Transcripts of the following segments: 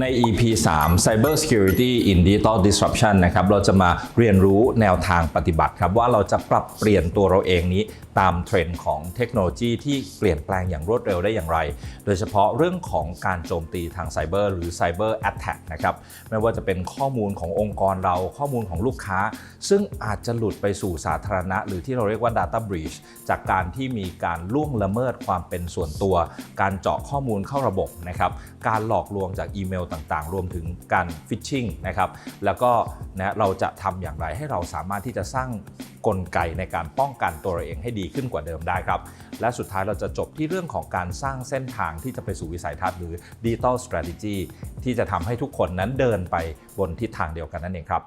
ใน EP 3 Cyber Security in Digital Disruption นะครับ เราจะมาเรียนรู้แนวทางปฏิบัติครับ ว่าเราจะปรับเปลี่ยนตัวเราเองนี้ ตามเทรนด์ของเทคโนโลยีที่เปลี่ยนแปลงอย่างรวดเร็วได้อย่างไร โดยเฉพาะเรื่องของการโจมตีทางไซเบอร์หรือ Cyber Attack นะครับไม่ว่าจะเป็นข้อมูลขององค์กรเราข้อมูลของลูกค้า ซึ่งอาจจะหลุดไปสู่สาธารณะ หรือที่เราเรียกว่า Data Breach จากการที่มีการล่วงละเมิดความเป็นส่วนตัว การเจาะข้อมูลเข้าระบบนะครับการหลอกลวงจากอีเมลต่างๆ รวมถึงการฟิชชิงนะครับแล้วก็นะเราจะทำอย่างไรให้เราสามารถที่จะสร้าง กลไกในการป้องกันตัวเราเองให้ดีขึ้นกว่าเดิมได้ครับ และสุดท้ายเราจะจบที่เรื่องของการสร้างเส้นทางที่จะไปสู่วิสัยทัศน์หรือ Digital Strategy ที่จะทำให้ทุกคนนั้นเดินไปบนทิศทางเดียวกันนั่นเองครับ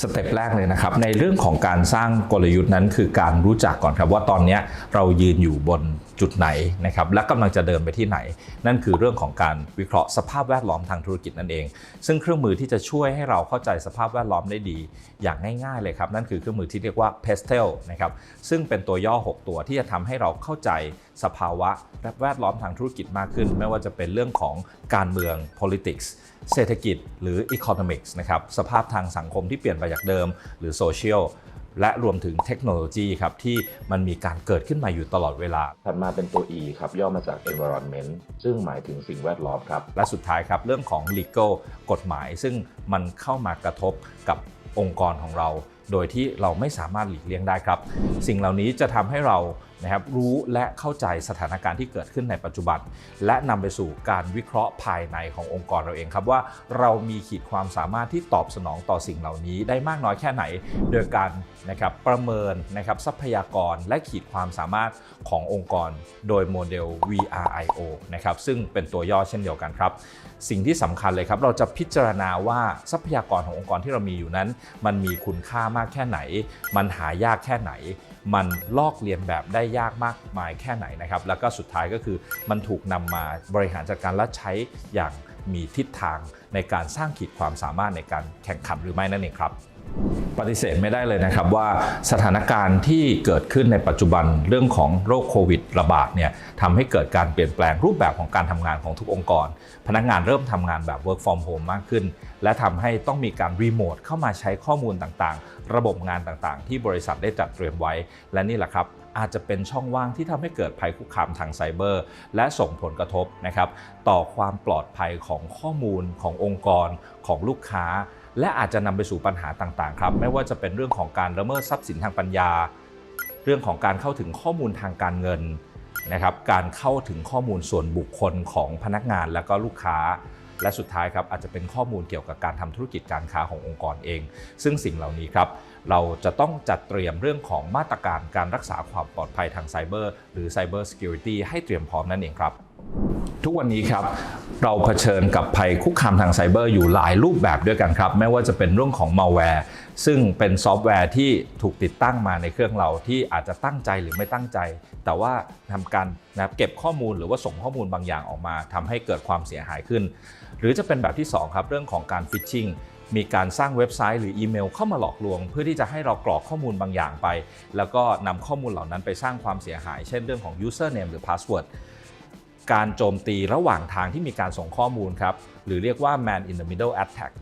สเต็ปแรกเลยนะครับในเรื่องของการสร้างกลยุทธ์นั้นคือการรู้จักก่อนครับว่าตอนนี้เรายืนอยู่บนจุดไหนนะครับและกำลังจะเดินไปที่ไหน นั่นคือเรื่องของการวิเคราะห์สภาพแวดล้อมทางธุรกิจนั่นเอง ซึ่งเครื่องมือที่จะช่วยให้เราเข้าใจสภาพแวดล้อมได้ดี อย่างง่ายๆเลยครับนั่นคือเครื่องมือที่เรียกว่า Pestel นะครับซึ่งเป็นตัวย่อ 6 ตัวที่จะทำให้เราเข้าใจ สภาวะและแวดล้อมทางธุรกิจมากขึ้น ไม่ว่าจะเป็นเรื่องของการเมือง politics เศรษฐกิจหรือ economics นะครับสภาพทางสังคมที่เปลี่ยนไปจากเดิม หรือ social และรวมถึงเทคโนโลยีครับที่มันมีการเกิดขึ้นมาอยู่ตลอดเวลา ถัดมาเป็นตัว E ครับย่อมาจาก environment ซึ่งหมายถึงสิ่งแวดล้อมครับ และสุดท้ายครับเรื่องของ legal กฎหมาย ซึ่งมันเข้ามากระทบกับองค์กรของเรา โดยที่เราไม่สามารถหลีกเลี่ยงได้ครับ สิ่งเหล่านี้จะทำให้เรานะครับรู้และเข้าใจสถานการณ์ที่เกิดขึ้นในปัจจุบัน และนำไปสู่การวิเคราะห์ภายในขององค์กรเราเองครับว่าเรามีขีดความสามารถที่ตอบสนองต่อสิ่งเหล่านี้ได้มากน้อยแค่ไหน โดยการนะครับประเมินนะครับทรัพยากรและขีดความสามารถขององค์กร โดยโมเดล VRIO นะครับซึ่งเป็นตัวย่อเช่นเดียวกันครับ สิ่งที่สำคัญเลยครับเราจะพิจารณาว่าทรัพยากรขององค์กรที่เรามีอยู่นั้น มันมีคุณค่ามากแค่ไหน มันหายากแค่ไหน มันลอกเลียนแบบได้ยากมากมายแค่ไหนนะครับ แล้วก็สุดท้ายก็คือมันถูกนำมาบริหารจัดการและใช้อย่าง มีทิศทางในการสร้างขีดความสามารถในการแข่งขันหรือไม่นั่นเองครับปฏิเสธไม่ได้เลยนะครับว่าสถานการณ์ที่เกิดขึ้นในปัจจุบันเรื่องของโรคโควิดระบาดเนี่ยทำให้เกิดการเปลี่ยนแปลงรูปแบบของการทำงานของทุกองค์กร พนักงานเริ่มทำงานแบบ work from home มากขึ้น และทำให้ต้องมีการรีโมทเข้ามาใช้ข้อมูลต่างๆ ระบบงานต่างๆ ที่บริษัทได้จัดเตรียมไว้ และนี่แหละครับ อาจจะเป็นช่องว่างที่ทำให้เกิดภัยคุกคามทางไซเบอร์ และส่งผลกระทบนะครับต่อความปลอดภัยของข้อมูลขององค์กรของลูกค้า และอาจจะนำไปสู่ปัญหาต่างๆครับไม่ว่าจะเป็นเรื่องของการละเมิดทรัพย์สินทางปัญญา เรื่องของการเข้าถึงข้อมูลทางการเงินนะครับการเข้าถึงข้อมูลส่วนบุคคลของพนักงานและก็ลูกค้า และสุดท้ายครับอาจจะเป็นข้อมูลเกี่ยวกับการทำธุรกิจการค้าขององค์กรเอง ซึ่งสิ่งเหล่านี้ครับเราจะต้องจัดเตรียมเรื่องของมาตรการการรักษาความปลอดภัยทางไซเบอร์หรือ Cyber Security ให้เตรียมพร้อมนั่นเองครับทุกวันนี้ครับเราเผชิญกับภัยคุกคามทางไซเบอร์อยู่หลายรูปแบบด้วยกันครับ ไม่ว่าจะเป็นเรื่องของ malware ซึ่งเป็นซอฟต์แวร์ที่ถูกติดตั้งมาในเครื่องเราที่อาจจะตั้งใจหรือไม่ตั้งใจ แต่ว่าทำการนะเก็บข้อมูลหรือว่าส่งข้อมูลบางอย่างออกมาทำให้เกิดความเสียหายขึ้น หรือจะเป็นแบบที่ 2 ครับ เรื่องของการฟิชชิงมีการสร้างเว็บไซต์หรืออีเมลเข้ามาหลอกลวง เพื่อที่จะให้เรากรอกข้อมูลบางอย่างไป แล้วก็นำข้อมูลเหล่านั้นไปสร้างความเสียหาย เช่นเรื่องของ username หรือ password การโจมตีระหว่างทางที่มีการส่งข้อมูลครับ หรือเรียกว่า man in the middle attack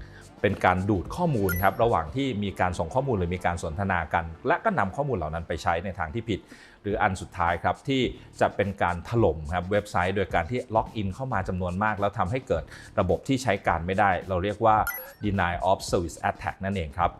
เป็นการดูดข้อมูลครับระหว่างที่มีการส่งข้อมูลหรือมีการสนทนากัน และก็นำข้อมูลเหล่านั้นไปใช้ในทางที่ผิด หรืออันสุดท้ายครับที่จะเป็นการถล่มครับเว็บไซต์ โดยการที่ล็อกอินเข้ามาจำนวนมาก แล้วทำให้เกิดระบบที่ใช้การไม่ได้ เราเรียกว่า deny of service attack นั่นเองครับ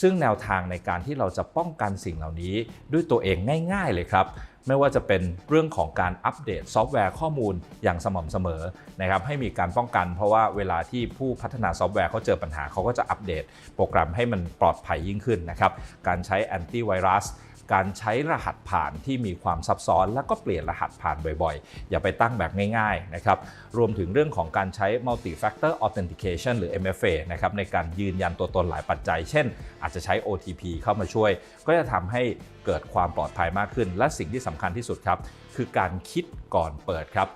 ซึ่งแนวทางในการที่เราจะป้องกันสิ่งเหล่านี้ด้วยตัวเองง่าย ๆ เลยครับ ไม่ว่าจะเป็นเรื่องของการอัปเดตซอฟต์แวร์ข้อมูลอย่างสม่ำเสมอนะครับให้มีการป้องกัน เพราะว่าเวลาที่ผู้พัฒนาซอฟต์แวร์เขาเจอปัญหาเขาก็จะอัปเดต โปรแกรมให้มันปลอดภัยยิ่งขึ้นนะครับการใช้แอนตี้ไวรัส การใช้รหัสผ่านที่มีความซับซ้อน แล้วก็เปลี่ยนรหัสผ่านบ่อยๆ อย่าไปตั้งแบบง่ายๆนะครับรวมถึงเรื่องของการใช้ multi factor authentication หรือ MFA นะครับในการยืนยันตัวตนหลายปัจจัย เช่น อาจจะใช้ OTP เข้ามาช่วย ก็จะทำให้เกิดความปลอดภัยมากขึ้น และสิ่งที่สำคัญที่สุดครับคือการคิดก่อนเปิดครับ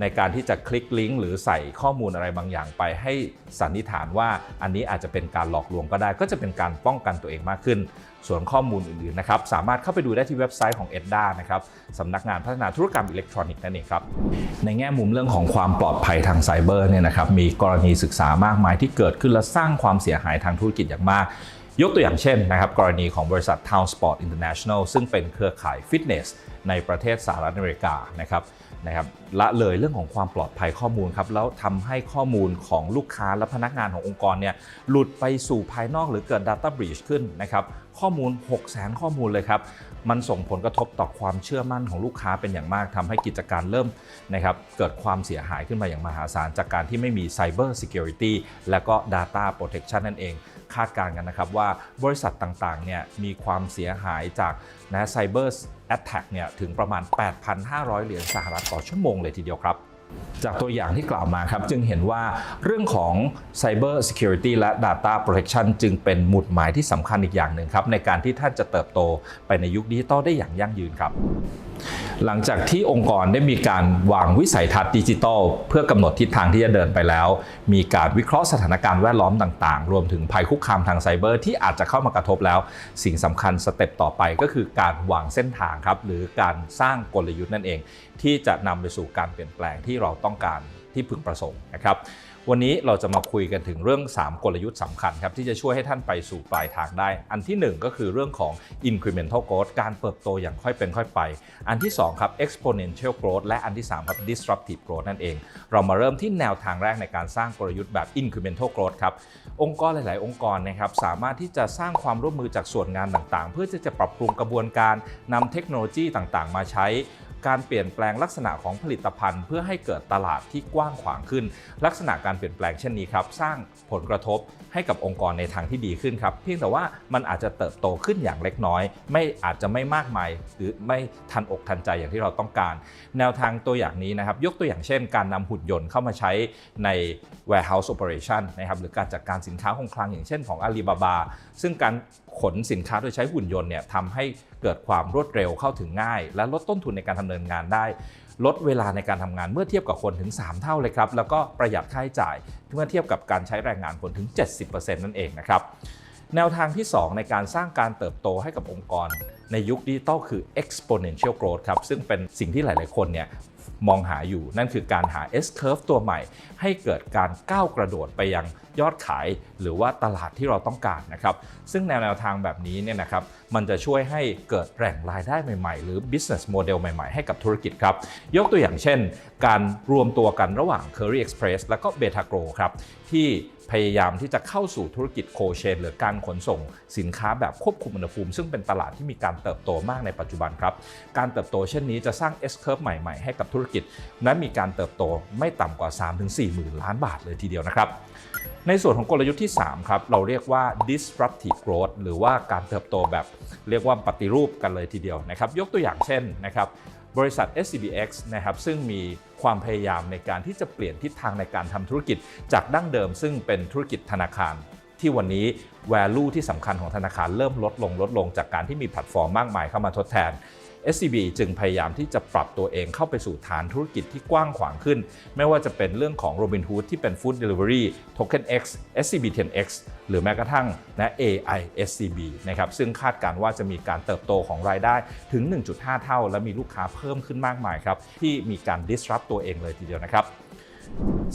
ในการที่จะคลิกลิงก์หรือใส่ข้อมูลอะไรบางอย่างไปให้สันนิษฐานว่าอันนี้อาจจะเป็นการหลอกลวงก็ได้ ก็จะเป็นการป้องกันตัวเองมากขึ้น ส่วนข้อมูลอื่นๆนะครับสามารถเข้าไปดูได้ที่เว็บไซต์ของ EDDA นะครับสำนักงานพัฒนาธุรกรรมอิเล็กทรอนิกส์นั่นเองครับในแง่มุมเรื่องของความปลอดภัยทางไซเบอร์เนี่ยนะครับมีกรณีศึกษามากมายที่เกิดขึ้นและสร้างความเสียหายทางธุรกิจอย่างมาก ยกตัวอย่างเช่นนะครับกรณีของบริษัท Town Sport International ซึ่งเป็นเครือข่ายฟิตเนสในประเทศสหรัฐอเมริกานะครับ นะครับละเลยเรื่องของความปลอดภัยข้อมูลครับแล้วทำให้ข้อมูลของลูกค้าและพนักงานขององค์กรเนี่ยหลุดไปสู่ภายนอกหรือเกิด Data Breach ขึ้นนะครับข้อมูล 6 0 0 0 0 0ข้อมูลเลยครับ มันส่งผลกระทบต่อความเชื่อมั่นของลูกค้าเป็นอย่างมากทำให้กิจการเริ่มนะครับเกิดความเสียหายขึ้นมาอย่างมหาศาล จากการที่ไม่มี Cyber Security และก็ Data Protection นั่นเอง คาดการณ์กันนะครับว่าบริษัทต่างๆเนี่ยมีความเสียหายจากนะ Cyber Attack เนี่ยถึงประมาณ 8,500 เหรียญสหรัฐต่อชั่วโมงเลยทีเดียวครับจากตัวอย่างที่กล่าวมาครับ จึงเห็นว่าเรื่องของ Cyber Security และ Data Protection จึงเป็นหมุดหมายที่สำคัญอีกอย่างหนึ่งครับ ในการที่ท่านจะเติบโตไปในยุคดิจิตอลได้อย่างยั่งยืนครับ หลังจากที่องค์กรได้มีการวางวิสัยทัศน์ดิจิทัล เพื่อกำหนดทิศทางที่จะเดินไปแล้ว มีการวิเคราะห์สถานการณ์แวดล้อมต่างๆ รวมถึงภัยคุกคามทางไซเบอร์ที่อาจจะเข้ามากระทบแล้ว สิ่งสำคัญสเต็ปต่อไปก็คือการวางเส้นทางครับหรือการสร้างกลยุทธ์นั่นเอง ที่จะนำไปสู่การเปลี่ยนแปลงที่เราต้องการที่พึงประสงค์นะครับ วันนี้เราจะมาคุยกันถึงเรื่อง 3 กลยุทธ์สำคัญครับ ที่จะช่วยให้ท่านไปสู่ปลายทางได้ อันที่ 1 ก็คือเรื่องของ incremental growth การเติบโตอย่างค่อยเป็นค่อยไป อันที่ 2 ครับ exponential growth และอันที่ 3 ครับ disruptive growth นั่นเอง เรามาเริ่มที่แนวทางแรกในการสร้างกลยุทธ์แบบ incremental growth ครับ องค์กรหลาย ๆ องค์กรนะครับสามารถที่จะสร้างความร่วมมือจากส่วนงานต่าง ๆ เพื่อที่จะปรับปรุงกระบวนการนำเทคโนโลยีต่าง ๆ มาใช้ การเปลี่ยนแปลงลักษณะของผลิตภัณฑ์ เพื่อให้เกิดตลาดที่กว้างขวางขึ้น ลักษณะการเปลี่ยนแปลงเช่นนี้ครับสร้างผลกระทบให้กับองค์กรในทางที่ดีขึ้นครับ เพียงแต่ว่ามันอาจจะเติบโตขึ้นอย่างเล็กน้อย ไม่อาจจะไม่มากมายหรือไม่ทันอกทันใจอย่างที่เราต้องการ แนวทางตัวอย่างนี้นะครับ ยกตัวอย่างเช่น การนำหุ่นยนต์เข้ามาใช้ใน warehouse operation นะครับหรือการจัดการสินค้าคงคลังอย่างเช่นของ Alibaba ซึ่งการ ขนสินค้าโดยใช้หุ่นยนต์เนี่ยทำให้เกิดความรวดเร็วเข้าถึงง่าย และลดต้นทุนในการดำเนินงานได้ ลดเวลาในการทำงานเมื่อเทียบกับคนถึง 3 เท่าเลยครับแล้วก็ประหยัดค่าใช้จ่ายเมื่อเทียบกับการใช้แรงงานคนถึง 70%นั่นเองนะครับแนวทางที่ 2 ในการสร้างการเติบโตให้กับองค์กร ในยุคดิจิตอลคือ exponential growth ครับซึ่งเป็นสิ่งที่หลาย ๆ คนเนี่ย มองหาอยู่ นั่นคือการหา S curve ตัวใหม่ ให้เกิดการก้าวกระโดดไปยังยอดขาย หรือว่าตลาดที่เราต้องการนะครับ ซึ่งแนวแนวทางแบบนี้เนี่ยนะครับ มันจะช่วยให้เกิดแหล่งรายได้ใหม่ๆ หรือ business model ใหม่ๆ ให้กับธุรกิจครับ ยกตัวอย่างเช่น การรวมตัวกันระหว่าง Curry Express และก็ Beta Grow ครับที่ พยายามที่จะเข้าสู่ธุรกิจโคเชนหรือการขนส่งสินค้าแบบควบคุมอุณหภูมิ ซึ่งเป็นตลาดที่มีการเติบโตมากในปัจจุบันครับ การเติบโตเช่นนี้จะสร้าง S curve ใหม่ ๆ ให้กับธุรกิจ และมีการเติบโตไม่ต่ำกว่า 3-4หมื่นล้านบาทเลยทีเดียวนะครับในส่วนของกลยุทธ์ที่ 3 ครับ เราเรียกว่า disruptive growth หรือว่าการเติบโตแบบเรียกว่าปฏิรูปกันเลยทีเดียวนะครับ ยกตัวอย่างเช่นนะครับบริษัท SCBX นะครับซึ่งมี ความพยายามในการที่จะเปลี่ยนทิศทางในการทำธุรกิจจากดั้งเดิม ซึ่งเป็นธุรกิจธนาคารที่วันนี้ value ที่สำคัญของธนาคารเริ่มลดลงลดลงจากการที่มีแพลตฟอร์มมากมายเข้ามาทดแทน SCB จึงพยายามที่จะปรับตัวเองเข้าไปสู่ฐานธุรกิจที่กว้างขวางขึ้น ไม่ว่าจะเป็นเรื่องของ Robinhood ที่เป็น Food Delivery Token X SCB 10X หรือแม้กระทั่งนะ AI SCB นะครับซึ่งคาดการณ์ว่าจะมีการเติบโตของรายได้ถึง 1.5 เท่า และมีลูกค้าเพิ่มขึ้นมากมายครับที่มีการ disrupt ตัวเองเลยทีเดียวนะครับ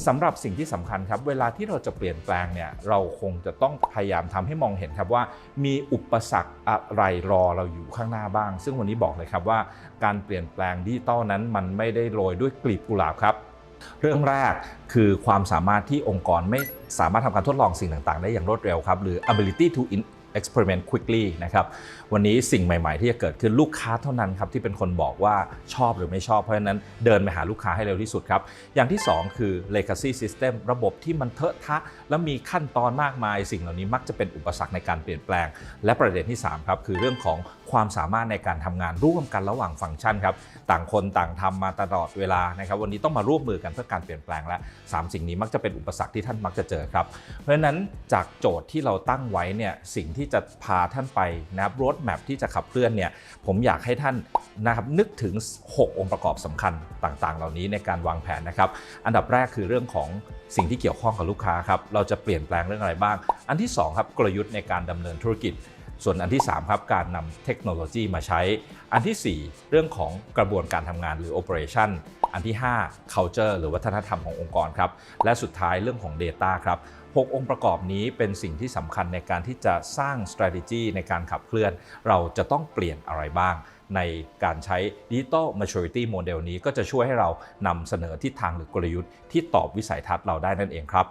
สำหรับสิ่งที่สำคัญครับ เวลาที่เราจะเปลี่ยนแปลงเนี่ยเราคงจะต้องพยายามทำให้มองเห็นครับว่า มีอุปสรรคอะไรรอเราอยู่ข้างหน้าบ้าง ซึ่งวันนี้บอกเลยครับว่าการเปลี่ยนแปลงดิจิตอลนั้นมันไม่ได้โรยด้วยกลีบกุหลาบครับ เรื่องแรกคือความสามารถที่องค์กรไม่สามารถทำการทดลองสิ่งต่างๆ ได้อย่างรวดเร็วครับ หรือ ability to experiment quickly นะครับวันนี้สิ่งใหม่ๆ ที่จะเกิดขึ้นลูกค้าเท่านั้นครับที่เป็นคนบอกว่าชอบหรือไม่ชอบเพราะฉะนั้นเดินไปหาลูกค้าให้เร็วที่สุดครับ อย่างที่ 2 คือ legacy system ระบบที่มันเทอะทะ และมีขั้นตอนมากมาย สิ่งเหล่านี้มักจะเป็นอุปสรรคในการเปลี่ยนแปลง และประเด็นที่ 3 ครับ คือเรื่องของ ความสามารถในการทำงานร่วมกันระหว่างฟังก์ชันครับต่างคนต่างทำมาตลอดเวลานะครับวันนี้ต้องมาร่วมมือกันเพื่อการเปลี่ยนแปลงและ 3 สิ่งนี้มักจะเป็นอุปสรรคที่ท่านมักจะเจอครับ เพราะฉะนั้นจากโจทย์ที่เราตั้งไว้เนี่ยสิ่งที่จะพาท่านไปนะครับรถแมพที่จะขับเคลื่อนเนี่ยผมอยากให้ท่านนะครับนึกถึง 6 องค์ประกอบสำคัญต่างๆ เหล่านี้ในการวางแผนนะครับ อันดับแรกคือเรื่องของสิ่งที่เกี่ยวข้องกับลูกค้าครับเราจะเปลี่ยนแปลงเรื่องอะไรบ้าง อันที่2ครับกลยุทธ์ในการดำเนินธุรกิจ ส่วนอันที่3ครับการนำเทคโนโลยีมาใช้ อันทีสี่ 4 เรื่องของกระบวนการทำงานหรือ operation อันที่ 5 culture หรือวัฒนธรรมขององค์กรครับ และสุดท้ายเรื่องของ data ครับ 6 องค์ประกอบนี้เป็นสิ่งที่สำคัญในการที่จะสร้าง strategy ในการขับเคลื่อน เราจะต้องเปลี่ยนอะไรบ้าง ในการใช้ Digital Maturity Model นี้ก็จะช่วยให้เรานำเสนอทิศทางหรือกลยุทธ์ที่ตอบวิสัยทัศน์เราได้นั่นเองครับ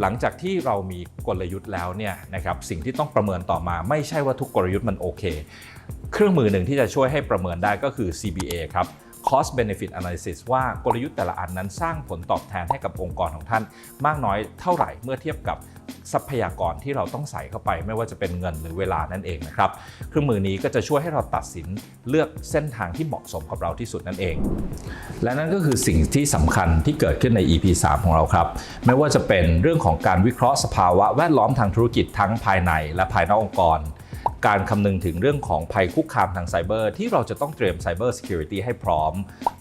หลังจากที่เรามีกลยุทธ์แล้วเนี่ยนะครับสิ่งที่ต้องประเมินต่อมาไม่ใช่ว่าทุกกลยุทธ์มันโอเค เครื่องมือหนึ่งที่จะช่วยให้ประเมินได้ก็คือ CBA ครับ Cost Benefit Analysis ว่ากลยุทธ์แต่ละอันนั้นสร้างผลตอบแทนให้กับองค์กรของท่าน มากน้อยเท่าไหร่เมื่อเทียบกับทรัพยากรที่เราต้องใส่เข้าไป ไม่ว่าจะเป็นเงินหรือเวลานั่นเองนะครับ เครื่องมือนี้ก็จะช่วยให้เราตัดสินเลือกเส้นทางที่เหมาะสมกับเราที่สุดนั่นเอง และนั่นก็คือสิ่งที่สำคัญที่เกิดขึ้นใน EP 3 ของเราครับ ไม่ว่าจะเป็นเรื่องของการวิเคราะห์สภาวะแวดล้อมทางธุรกิจทั้งภายในและภายนอกองค์กร การคำนึงถึงเรื่องของภัยคุกคามทางไซเบอร์ที่เราจะต้องเตรียมไซเบอร์ i ิ u r i t y ให้พร้อม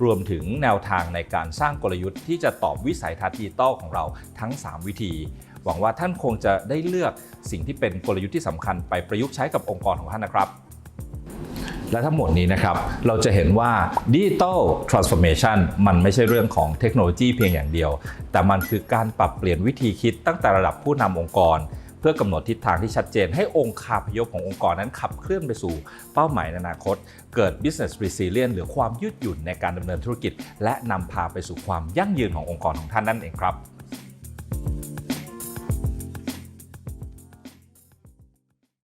รวมถึงแนวทางในการสร้างกลยุทธ์ที่จะตอบวิสัยทัศน์ดิจิตอลของเราทั้ง 3 วิธี หวังว่าท่านคงจะได้เลือกสิ่งที่เป็นกลยุทธ์ที่สำคัญไปประยุกต์ใช้กับองค์กรของท่านนะครับและทั้งหมดนี้นะครับ เราจะเห็นว่า Digital Transformation มันไม่ใช่เรื่องของเทคโนโลยีเพียงอย่างเดียว แต่มันคือการปรับเปลี่ยนวิธีคิดตั้งแต่ระดับผู้นำองค์กร เพื่อกำหนดทิศทางที่ชัดเจน ให้องค์คาพยพขององค์กรนั้นขับเคลื่อนไปสู่เป้าหมายในอนาคต เกิด business resilience หรือความยืดหยุ่นในการดำเนินธุรกิจ และนำพาไปสู่ความยั่งยืนขององค์กรของท่านนั่นเองครับ